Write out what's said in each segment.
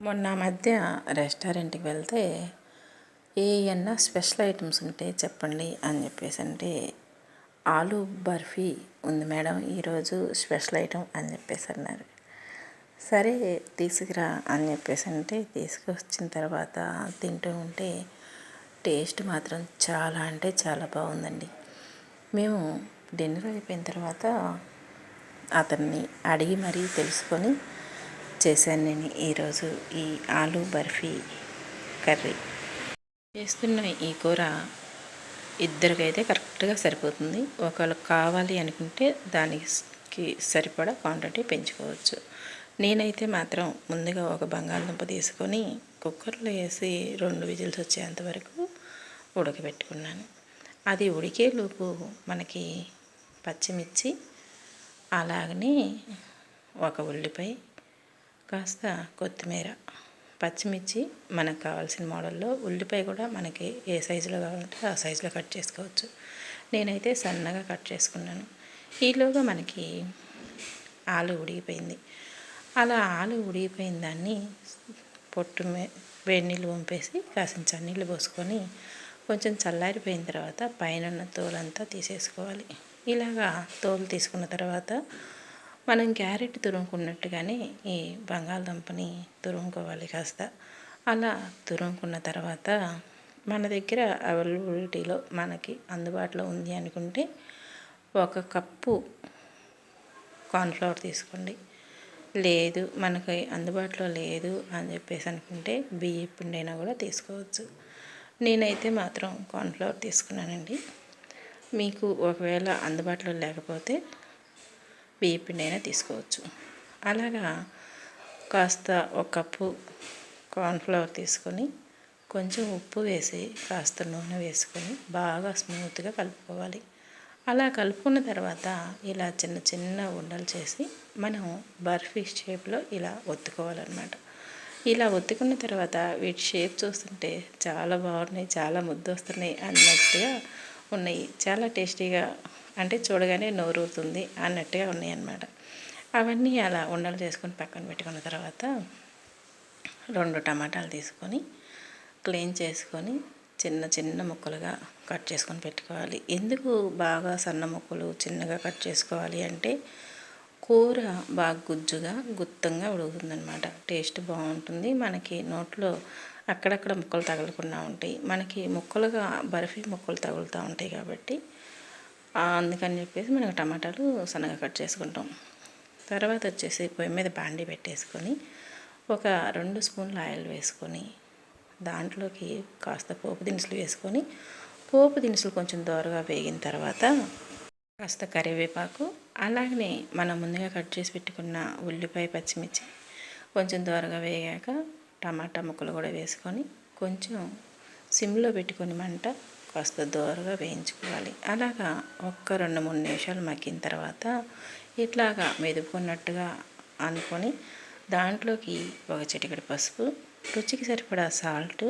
మొన్న మధ్య రెస్టారెంట్కి వెళ్తే ఏమన్నా స్పెషల్ ఐటమ్స్ ఉంటే చెప్పండి అని చెప్పేసి అంటే ఆలు బర్ఫీ ఉంది మేడం ఈరోజు స్పెషల్ ఐటమ్ అని చెప్పేసి అన్నారు. సరే తీసుకురా అని చెప్పేసి అంటే తీసుకొచ్చిన తర్వాత తింటూ ఉంటే టేస్ట్ మాత్రం చాలా అంటే చాలా బాగుందండి. మేము డిన్నర్ అయిపోయిన తర్వాత అతన్ని అడిగి మరీ తెలుసుకొని చేశాను నేను ఈరోజు ఈ ఆలు బర్ఫీ కర్రీ. చేస్తున్న ఈ కూర ఇద్దరికైతే కరెక్ట్గా సరిపోతుంది. ఒకళ్ళు కావాలి అనుకుంటే దానికి సరిపడా క్వాంటిటీ పెంచుకోవచ్చు. నేనైతే మాత్రం ముందుగా ఒక బంగాళదుంప తీసుకొని కుక్కర్లో వేసి రెండు విజిల్స్ వచ్చేంత వరకు ఉడకబెట్టుకున్నాను. అది ఉడికేలోపు మనకి పచ్చిమిర్చి అలాగనే ఒక ఉల్లిపాయ కాస్త కొత్తిమీర పచ్చిమిర్చి మనకు కావాల్సిన మోడల్లో. ఉల్లిపాయ కూడా మనకి ఏ సైజులో కావాలంటే ఆ సైజులో కట్ చేసుకోవచ్చు. నేనైతే సన్నగా కట్ చేసుకున్నాను. ఈలోగా మనకి ఆలు ఉడిగిపోయింది అలా ఆలు ఉడిగిపోయిన దాన్ని పొట్టు వేడి నీళ్ళు పంపేసి కాసిన చన్నీళ్ళు పోసుకొని కొంచెం చల్లారిపోయిన తర్వాత పైన ఉన్న తోలంతా తీసేసుకోవాలి. ఇలాగా తోలు తీసుకున్న తర్వాత మనం క్యారెట్ తురుముకున్నట్టుగానే ఈ బంగాళదుంపని తురుముకోవాలి కాస్త. అలా తురుముకున్న తర్వాత మన దగ్గర అవైలబిలిటీలో మనకి అందుబాటులో ఉంది అనుకుంటే ఒక కప్పు కార్న్ఫ్లవర్ తీసుకోండి. లేదు మనకి అందుబాటులో లేదు అని చెప్పేసి అనుకుంటే బియ్య పిండైనా కూడా తీసుకోవచ్చు. నేనైతే మాత్రం కార్న్ఫ్లవర్ తీసుకున్నానండి. మీకు ఒకవేళ అందుబాటులో లేకపోతే బియ్య పిండి అయినా తీసుకోవచ్చు. అలాగా కాస్త ఒక కప్పు కార్న్ఫ్లవర్ తీసుకొని కొంచెం ఉప్పు వేసి కాస్త నూనె వేసుకొని బాగా స్మూత్గా కలుపుకోవాలి. అలా కలుపుకున్న తర్వాత ఇలా చిన్న చిన్న ఉండలు చేసి మనం బర్ఫీ షేప్లో ఇలా ఒత్తుకోవాలన్నమాట. ఇలా ఒత్తుకున్న తర్వాత వీటి షేప్ చూస్తుంటే చాలా బాగున్నాయి చాలా ముద్దు వస్తున్నాయి అన్నట్టుగా ఉన్నాయి. చాలా టేస్టీగా అంటే చూడగానే నోరూరుతుంది అన్నట్టుగా ఉన్నాయి అన్నమాట అవన్నీ అలా ఉండలు చేసుకొని పక్కన పెట్టుకున్న తర్వాత రెండు టమాటాలు తీసుకొని క్లీన్ చేసుకొని చిన్న చిన్న ముక్కలుగా కట్ చేసుకొని పెట్టుకోవాలి. ఎందుకు బాగా సన్న ముక్కలు చిన్నగా కట్ చేసుకోవాలి అంటే కూర బాగా గుజ్జుగా గుత్తంగా ఉడుగుతుందనమాట టేస్ట్ బాగుంటుంది. మనకి నోట్లో అక్కడక్కడ ముక్కలు తగలకుండా ఉంటాయి. మనకి ముక్కలుగా బర్ఫీ ముక్కలు తగులుతూ ఉంటాయి కాబట్టి అందుకని చెప్పేసి మనం టమాటాలు సన్నగా కట్ చేసుకుంటాం. తర్వాత వచ్చేసి పొయ్యి మీద బాండి పెట్టేసుకొని ఒక రెండు స్పూన్లు ఆయిల్ వేసుకొని దాంట్లోకి కాస్త పోపు దినుసులు వేసుకొని పోపు దినుసులు కొంచెం దోరగా వేగిన తర్వాత కాస్త కరివేపాకు అలాగనే మనం ముందుగా కట్ చేసి పెట్టుకున్న ఉల్లిపాయ పచ్చిమిర్చి కొంచెం దోరగా వేగాక టమాటా ముక్కలు కూడా వేసుకొని కొంచెం సిమ్లో పెట్టుకొని మంట కాస్త దోరగా వేయించుకోవాలి. అలాగా ఒక్క రెండు మూడు నిమిషాలు మగ్గిన తర్వాత ఇట్లాగా మెదుపుకున్నట్టుగా అనుకొని దాంట్లోకి ఒక చిటికెడు పసుపు రుచికి సరిపడా సాల్ట్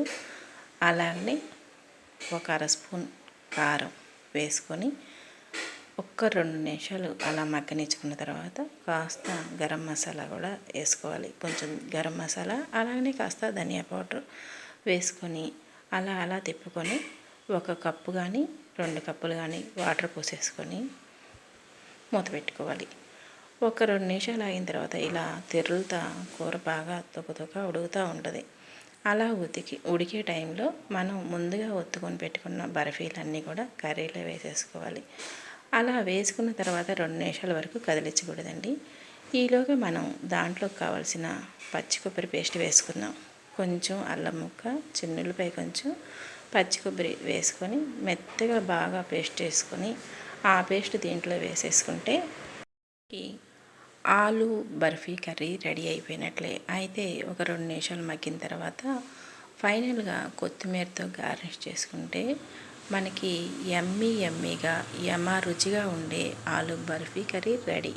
అలాగే ఒక అర స్పూన్ కారం వేసుకొని ఒక్క రెండు నిమిషాలు అలా మగ్గనిచ్చుకున్న తర్వాత కాస్త గరం మసాలా కూడా వేసుకోవాలి. కొంచెం గరం మసాలా అలాగే కాస్త ధనియా పౌడర్ వేసుకొని అలా అలా తిప్పుకొని ఒక కప్పు కానీ రెండు కప్పులు కానీ వాటర్ పోసేసుకొని మూత పెట్టుకోవాలి. ఒక రెండు నిమిషాలు అయిన తర్వాత ఇలా తెరులుతా కూర బాగా తొక్క ఉడుకుతూ ఉంటుంది. అలా ఉతికి ఉడికే టైంలో మనం ముందుగా ఒత్తుకొని పెట్టుకున్న బర్ఫీలన్నీ కూడా కర్రీలో వేసేసుకోవాలి. అలా వేసుకున్న తర్వాత రెండు నిమిషాల వరకు కదిలించకూడదండి. ఈలోగా మనం దాంట్లో కావాల్సిన పచ్చి కొబ్బరి పేస్ట్ వేసుకుందాం. కొంచెం అల్లం ముక్క చిన్నులపై కొంచెం పచ్చి కొబ్బరి వేసుకొని మెత్తగా బాగా పేస్ట్ వేసుకొని ఆ పేస్ట్ దీంట్లో వేసేసుకుంటే ఆలు బర్ఫీ కర్రీ రెడీ అయిపోయినట్లే. అయితే ఒక రెండు నిమిషాలు మగ్గిన తర్వాత ఫైనల్గా కొత్తిమీరతో గార్నిష్ చేసుకుంటే మనకి ఎమ్మీ ఎమ్మీగా యమ రుచిగా ఉండే ఆలు బర్ఫీ కర్రీ రెడీ.